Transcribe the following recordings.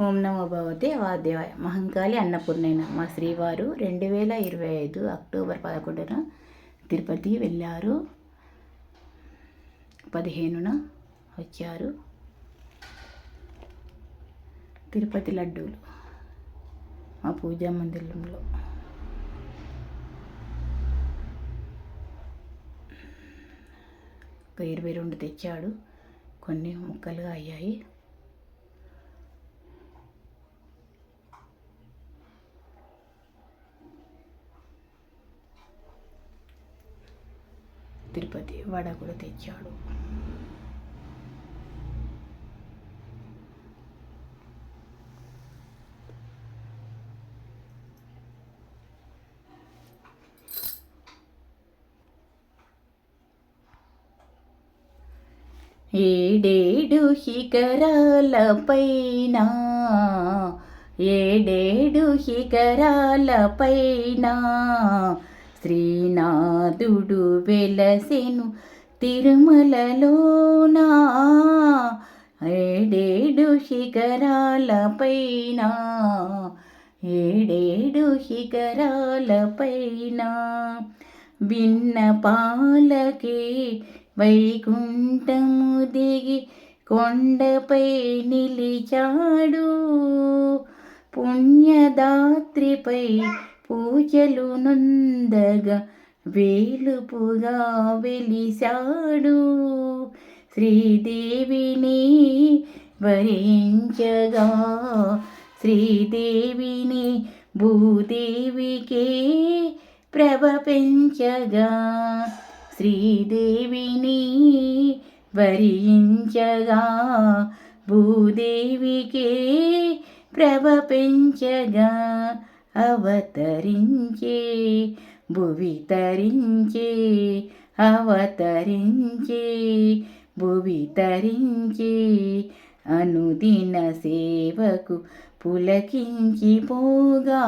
ఓం నమో భగవతే వాదేవాయ మహంకాళి అన్నపూర్ణైన మా శ్రీవారు రెండు వేల ఇరవై ఐదు అక్టోబర్ పదకొండున తిరుపతి వెళ్ళారు. పదిహేనున వచ్చారు. తిరుపతి లడ్డూలు మా పూజా మందిరంలో. ఒక ఇరవై రెండు తెచ్చాడు. కొన్ని ముక్కలుగా అయ్యాయి. తిరుపతి వడ కూడా తెచ్చాడు. ఏడేడు శిఖరాలపైన ఏడేడు శిఖరాలపైన శ్రీనాథుడు వెలసెను తిరుమలలోనా? ఏడేడు శిఖరాలపైన ఏడేడు శిఖరాలపైన విన్న పాలకే వైకుంఠము దిగి కొండపై నిలిచాడు. పుణ్యదాత్రిపై పూజలు నొందగా వేలుపుగా వెలిశాడు. శ్రీదేవిని వరించగా శ్రీదేవిని భూదేవికే ప్రభ పెంచగా శ్రీదేవిని వరించగా భూదేవికే ప్రభ పెంచగా అవతరించి భువి తరించి అవతరించి భువి తరించి అనుదిన సేవకు పులకించిపోగా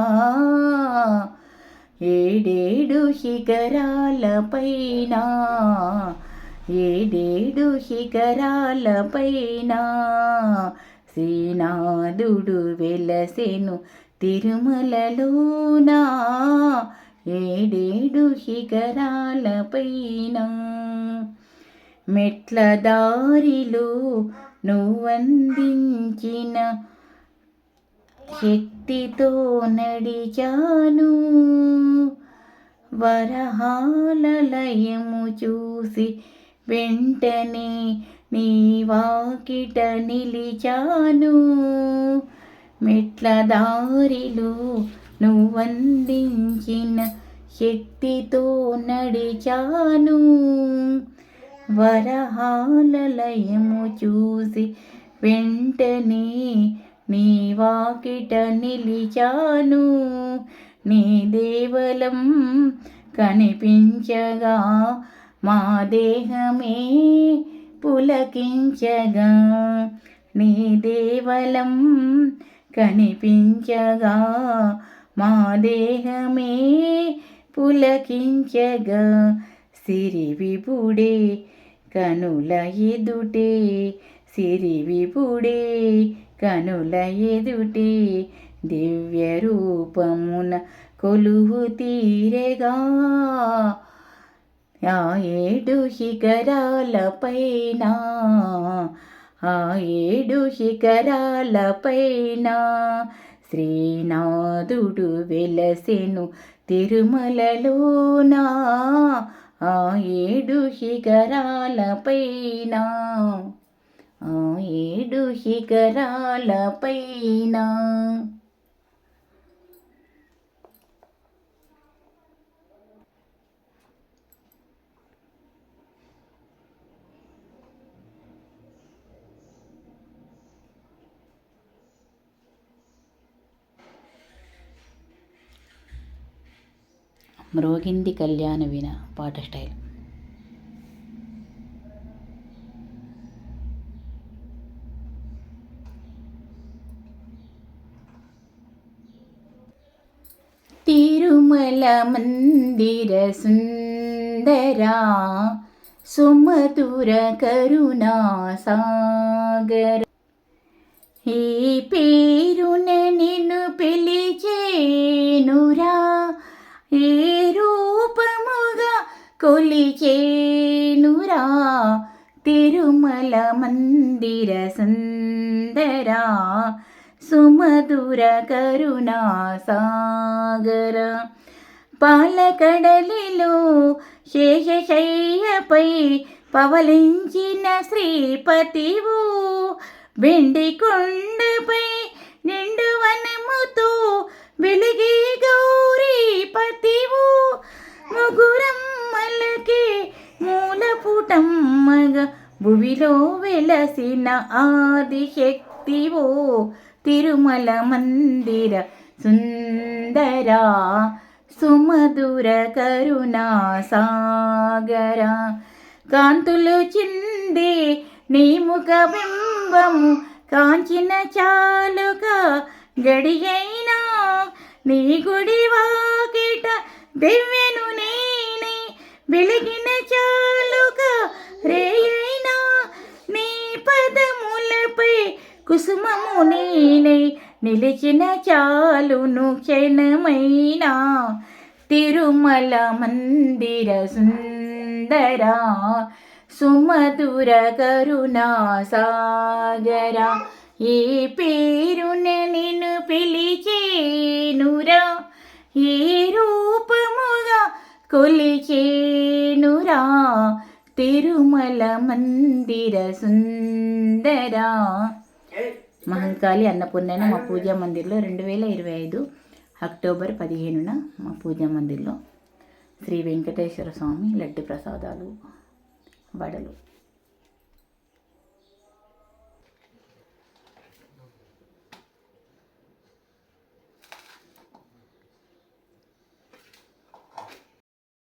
ఏడేడు శిఖరాలపైన ఏడేడు శిఖరాలపైన శ్రీనాథుడు వెలసెను తిరుమలలోనా? ఏడేడు శిఖరాలపైన మెట్ల దారిలో నువ్వందించిన శక్తితో నడిచాను. వరహాలయము చూసి వెంటనే నీ వాకిట నిలిచాను. మెట్ల దారిలో నువ్వందించిన శక్తితో నడిచాను. వరహాలలయము చూసి వెంటనే నీ వాకిట నిలిచాను. నీ దేవలం కనిపించగా మా దేహమే పులకించగా నీ దేవలం కనిపించగా మా దేహమే పులకించగా. సిరి విపుడే కనుల ఎదుటే సిరి విపుడే కనుల ఎదుటే దివ్య రూపమున కొలువు తీరేగా. ఆ ఏడు శిఖరాలపైన ఆ ఏడు శిఖరాలపైన శ్రీనాథుడు వెలసెను తిరుమలలోనా? ఆ ఏడు శిఖరాలపైన ఆ ఏడు శిఖరాలపైన മ്രോഗിന്റെ കല്യാണവിന പാട്ട് സ്റ്റൈൽ തിരുമല മന്ദിര സുന്ദര സുമധുര കരുണാസാഗര ഈ പേരുനെ നിന്നു పిలిచేనురా ഈ కొలిచేనురా తిరుమల మందిర సుందరా సుమధుర కరుణా సాగర. పాలకడలిలో శేషశయ్యపై పవలించిన శ్రీపతివు వెండి కొండపై నిండు వనముతో వెలిగి మూలపుటమ్మగా భువిలో వెలసిన ఆదిశక్తివో తిరుమల మందిర సుందర సుమధుర కరుణా సాగర. కాంతులు చింది నీ ముఖ బింబము కాంచిన చాలుక గడియైనా నీ గుడి వాకిట దివ్యను నేనే వెలిగిన చాలుక రేయైనా నీ పదములపై కుసుమము నేనే నిలిచిన చాలును క్షణమైనా. తిరుమల మందిర సుందర సుమధుర కరుణా సాగర. ఈ పేరున నిన్ను పిలిచేనురా ఏ రూపముగా కొలిచేనురా. తిరుమల మందిర సుందర మహంకాళి అన్నపూర్ణైన మా పూజా మందిర్లో రెండు వేల ఇరవై ఐదు అక్టోబర్ పదిహేనున మా పూజా మందిర్లో శ్రీ వెంకటేశ్వర స్వామి లడ్డు ప్రసాదాలు వడలు